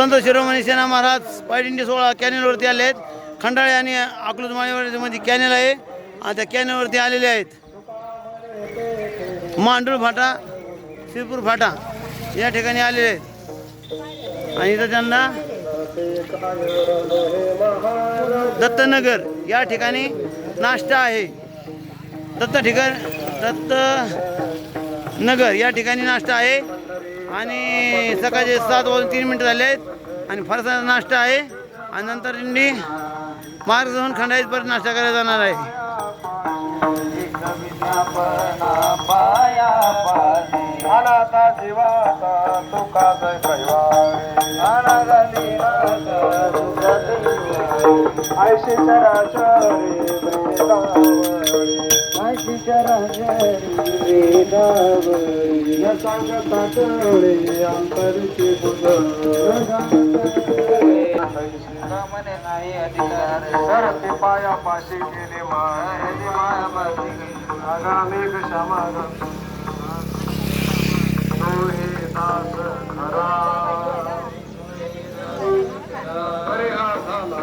संत शिरोमणी सेना महाराज पायदिंडी सोहळा कॅनेलवरती आले आहेत. खंडाळे आणि अकलूज माळीमध्ये कॅनेल आहे. आणि त्या कॅनेलवरती आलेले आहेत. मांडूळ फाटा शिरपूर फाटा या ठिकाणी आलेले आहेत. आणि इथं त्यांना दत्तनगर या ठिकाणी नाश्ता आहे. दत्त ठिकाण दत्त नगर या ठिकाणी नाश्ता आहे. आणि सकाळचे सात वाजून तीन मिनटं झाले आहेत. आणि फरसाचा नाश्ता आहे. आणि नंतर दिंडी मार्ग जाऊन परत नाश्ता करायला जाणार आहे. मने नाही अधिकार सरते पाया पाशी गेले माय माया आगामी क्षमा तो हे दास खरा अरे हा झाला